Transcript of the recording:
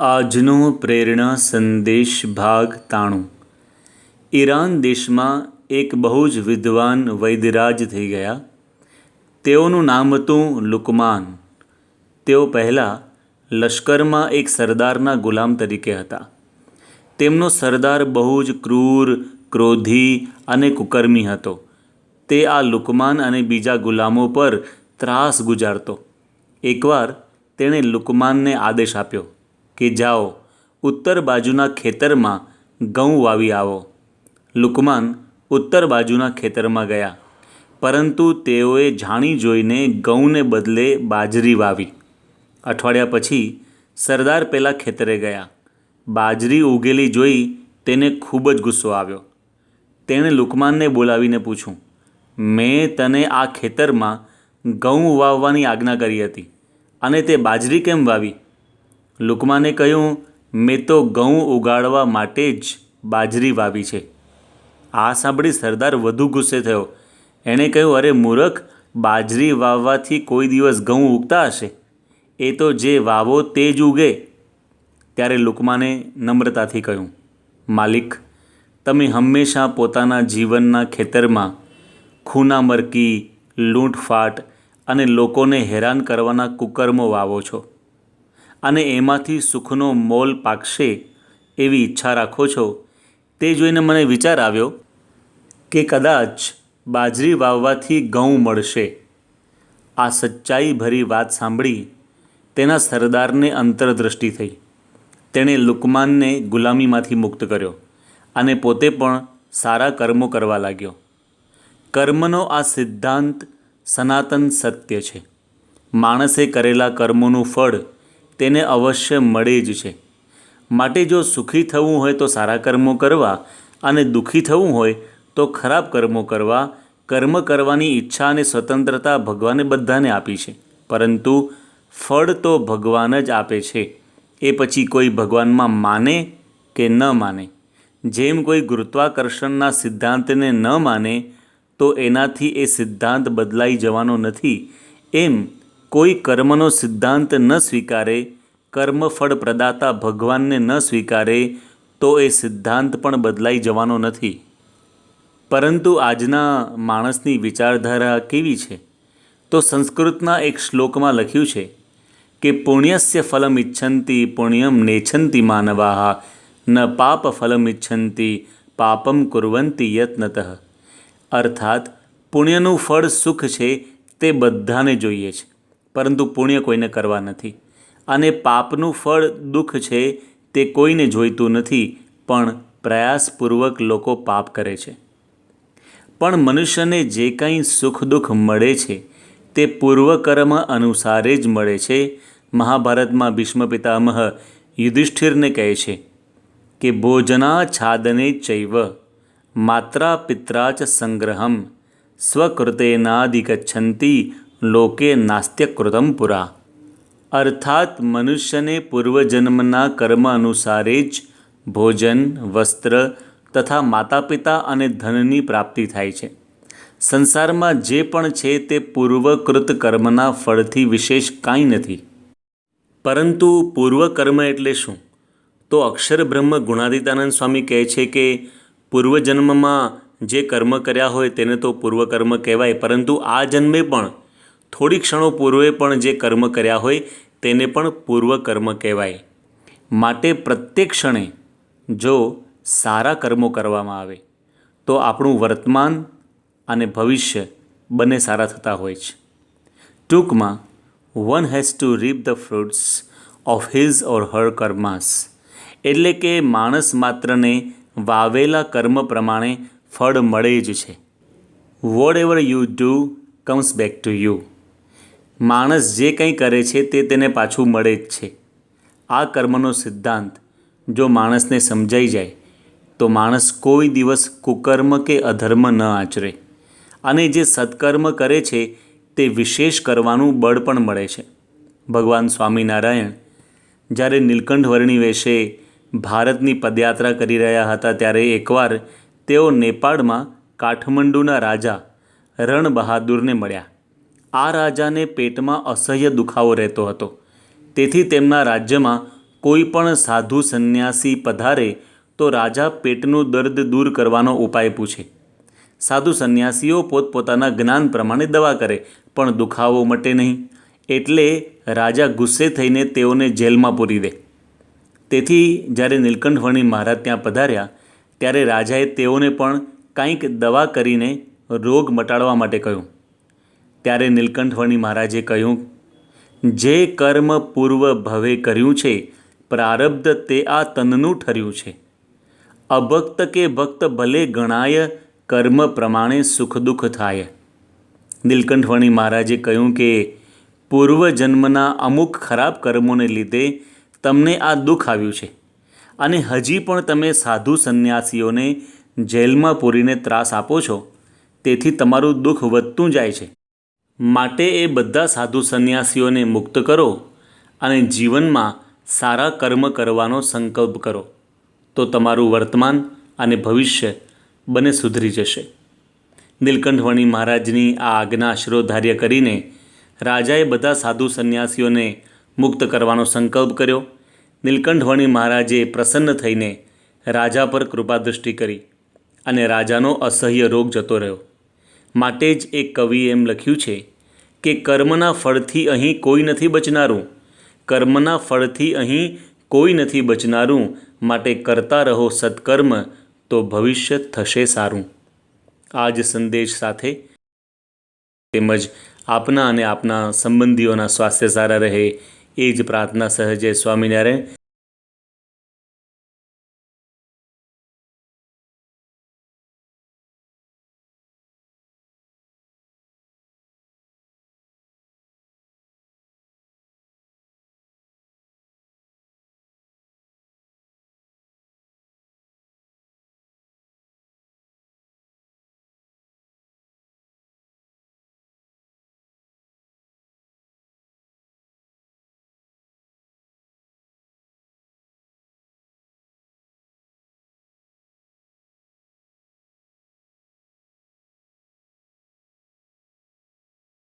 આજનો પ્રેરણા સંદેશ ભાગ તાણું. ઈરાન દેશમાં એક બહુ જ વિદ્વાન વૈદ્યરાજ થઈ ગયા. તેઓનું નામ હતું લુકમાન. તેઓ પહેલાં લશ્કરમાં એક સરદારના ગુલામ તરીકે હતા. તેમનો સરદાર બહુ જ ક્રૂર, ક્રોધી અને કુકર્મી હતો. તે આ લુકમાન અને બીજા ગુલામો પર ત્રાસ ગુજારતો. એકવાર તેણે લુકમાનને આદેશ આપ્યો. કે જાઓ, ઉત્તર બાજુના ખેતરમાં ઘઉં વાવી આવો. લુકમાન ઉત્તર બાજુના ખેતરમાં ગયા. પરંતુ તેઓએ જાણી જોઈને ઘઉંને બદલે બાજરી વાવી. અઠવાડિયા પછી સરદાર પેલા ખેતરે ગયા. બાજરી ઉગેલી જોઈ તેને ખૂબ જ ગુસ્સો આવ્યો. તેણે લુકમાનને બોલાવીને પૂછ્યું, મેં તને આ ખેતરમાં ઘઉં વાવવાની આજ્ઞા કરી હતી. અને તે બાજરી કેમ વાવી? લુકમાને કહ્યું, મેં તો ઘઉં ઉગાડવા માટે જ બાજરી વાવી છે. આ સાંભળી સરદાર વધુ ગુસ્સે થયો. એણે કહ્યું, અરે મૂરખ, બાજરી વાવવાથી કોઈ દિવસ ઘઉં ઉગતા હશે? એ તો જે વાવો તે જ ઉગે. ત્યારે લુકમાને નમ્રતાથી કહ્યું, માલિક, તમે હંમેશા પોતાના જીવનના ખેતરમાં ખૂના મરકી લૂંટફાટ અને લોકોને હેરાન કરવાના કુકર્મો વાવો છો. અને એમાંથી સુખનો મોલ પાકશે એવી ઈચ્છા રાખો છો. તે જોઈને મને વિચાર આવ્યો કે કદાચ બાજરી વાવવાથી ઘઉં મળશે. આ સચ્ચાઈભરી વાત સાંભળી તેના સરદારને અંતરદૃષ્ટિ થઈ. તેણે લુકમાનને ગુલામીમાંથી મુક્ત કર્યો અને પોતે પણ સારા કર્મો કરવા લાગ્યો. કર્મનો આ સિદ્ધાંત સનાતન સત્ય છે. માણસે કરેલા કર્મોનું ફળ તેને અવશ્ય મળે જ છે. માટે જો સુખી થવું હોય તો સારા કર્મો કરવા અને દુઃખી થવું હોય તો ખરાબ કર્મો કરવા, કર્મ કરવાની ઈચ્છા અને સ્વતંત્રતા ભગવાને બધાને આપી છે. પરંતુ ફળ તો ભગવાન જ આપે છે. એ પછી કોઈ ભગવાનમાં માને કે ન માને? જેમ કોઈ ગુરુત્વાકર્ષણના સિદ્ધાંતને ન માને, તો એનાથી એ સિદ્ધાંત બદલાઈ જવાનો નથી. એમ કોઈ કર્મનો સિદ્ધાંત ન સ્વીકારે કર્મફળ પ્રદાતા ભગવાનને ન સ્વીકારે, તો એ સિદ્ધાંત પણ બદલાઈ જવાનો નથી. પરંતુ આજના માણસની વિચારધારા કેવી છે? તો સંસ્કૃતના એક શ્લોકમાં લખ્યું છે કે પુણ્યસ્ય ફલમ ઇચ્છંતી પુણ્યમ નેછંતી માનવાહ, ન પાપ ફલમ ઇચ્છંતી પાપમ કુર્વંતી યત્નતઃ. અર્થાત પુણ્યનું ફળ સુખ છે તે બધાને જોઈએ છે. પરંતુ પુણ્ય કોઈને કરવા નથી. અને પાપનું ફળ દુઃખ છે તે કોઈને જોઈતું નથી, પણ પ્રયાસપૂર્વક લોકો પાપ કરે છે. પણ મનુષ્યને જે કંઈ સુખ દુઃખ મળે છે, તે પૂર્વકર્મ અનુસારે જ મળે છે. મહાભારતમાં ભીષ્મ પિતામહ યુધિષ્ઠિરને કહે છે કે, ભોજના છાદને ચૈવ, માત્રા પિત્રા ચ સંગ્રહમ સ્વકૃતેનાદિગચ્છન્તી લોકે નાસ્ત્યકૃતમ પુરા અર્થાત મનુષ્યને પૂર્વજન્મના કર્મ અનુસારે જ ભોજન વસ્ત્ર તથા માતા પિતા અને ધનની પ્રાપ્તિ થાય છે। સંસારમાં જે પણ છે તે પૂર્વકૃત કર્મના ફળથી વિશેષ કાંઈ નથી। પરંતુ પૂર્વકર્મ એટલે શું? તો અક્ષર બ્રહ્મ ગુણાદિતાનંદ સ્વામી કહે છે કે પૂર્વજન્મમાં જે કર્મ કર્યા હોય તેને તો પૂર્વકર્મ કહેવાય, પરંતુ આ જન્મે પણ થોડી ક્ષણો પૂર્વે પણ જે કર્મ કર્યા હોય તેને પણ પૂર્વ કર્મ કહેવાય. માટે પ્રત્યેક ક્ષણે જો સારા કર્મો કરવામાં આવે, તો આપણું વર્તમાન અને ભવિષ્ય બંને સારા થતા હોય છે. ટૂંકમાં one has to reap the fruits of his or her karmas એટલે કે માણસ માત્રને વાવેલા કર્મ પ્રમાણે ફળ મળે જ છે. Whatever you do comes back to you માણસ જે કંઈ કરે છે તે તેને પાછું મળે જ છે. આ કર્મનો સિદ્ધાંત. જો માણસને સમજાઈ જાય, તો માણસ કોઈ દિવસ કુકર્મ કે અધર્મ ન આચરે. અને જે સત્કર્મ કરે છે, તે વિશેષ કરવાનું બળ પણ મળે છે. ભગવાન સ્વામિનારાયણ જ્યારે નીલકંઠ વર્ણી વેશે ભારતની પદયાત્રા કરી રહ્યા હતા ત્યારે એકવાર તેઓ નેપાળમાં કાઠમંડુના રાજા રણ બહાદુરને મળ્યા. આ રાજાને પેટમાં અસહ્ય દુખાવો રહેતો હતો. તેથી તેમના રાજ્યમાં કોઈ પણ સાધુ સંન્યાસી પધારે તો રાજા પેટનું દર્દ દૂર કરવાનો ઉપાય પૂછે. સાધુ સંન્યાસીઓ પોતપોતાના જ્ઞાન પ્રમાણે દવા કરે, પણ દુખાવો મટે નહીં. એટલે રાજા ગુસ્સે થઈને તેઓને જેલમાં પૂરી દે. તેથી જ્યારે નીલકંઠવણી મહારાજ ત્યાં પધાર્યા, ત્યારે રાજાએ તેઓને પણ કાંઈક દવા કરીને રોગ મટાડવા માટે કહ્યું. ત્યારે નીલકંઠવણી મહારાજે કહ્યું, જે કર્મ પૂર્વ ભવે કર્યું છે, પ્રારબ્ધ તે આ તનનું ઠર્યું છે. અભક્ત કે ભક્ત ભલે ગણાય, કર્મ પ્રમાણે સુખ દુઃખ થાય. નીલકંઠવણી મહારાજે કહ્યું કે, પૂર્વ જન્મના અમુક ખરાબ કર્મોને લીધે તમને આ દુઃખ આવ્યું છે. અને હજી પણ તમે સાધુ સંન્યાસીઓને જેલમાં પૂરીને ત્રાસ આપો છો. તેથી તમારું દુઃખ વધતું જાય છે. માટે એ બધા સાધુ સંન્યાસીઓને મુક્ત કરો અને જીવનમાં સારા કર્મ કરવાનો સંકલ્પ કરો. તો તમારું વર્તમાન અને ભવિષ્ય બંને સુધરી જશે. નીલકંઠવણી મહારાજની આ આજ્ઞા શિરોધાર્ય કરીને રાજાએ બધા સાધુ સંન્યાસીઓને મુક્ત કરવાનો સંકલ્પ કર્યો. નીલકંઠવણી મહારાજે પ્રસન્ન થઈને રાજા પર કૃપાદૃષ્ટિ કરી અને રાજાનો અસહ્ય રોગ જતો રહ્યો. માટે જ એક કવિએ એમ લખ્યું છે કે કર્મના ફળથી અહીં કોઈ નથી બચનારું. કર્મના ફળથી અહીં કોઈ નથી બચનારું. માટે કરતા રહો સત્કર્મ, તો ભવિષ્ય થશે સારું. આ જ સંદેશ સાથે તેમજ આપના અને આપના સંબંધીઓના સ્વાસ્થ્ય સારા રહે. એ જ પ્રાર્થના સહજે સ્વામિનારાયણ.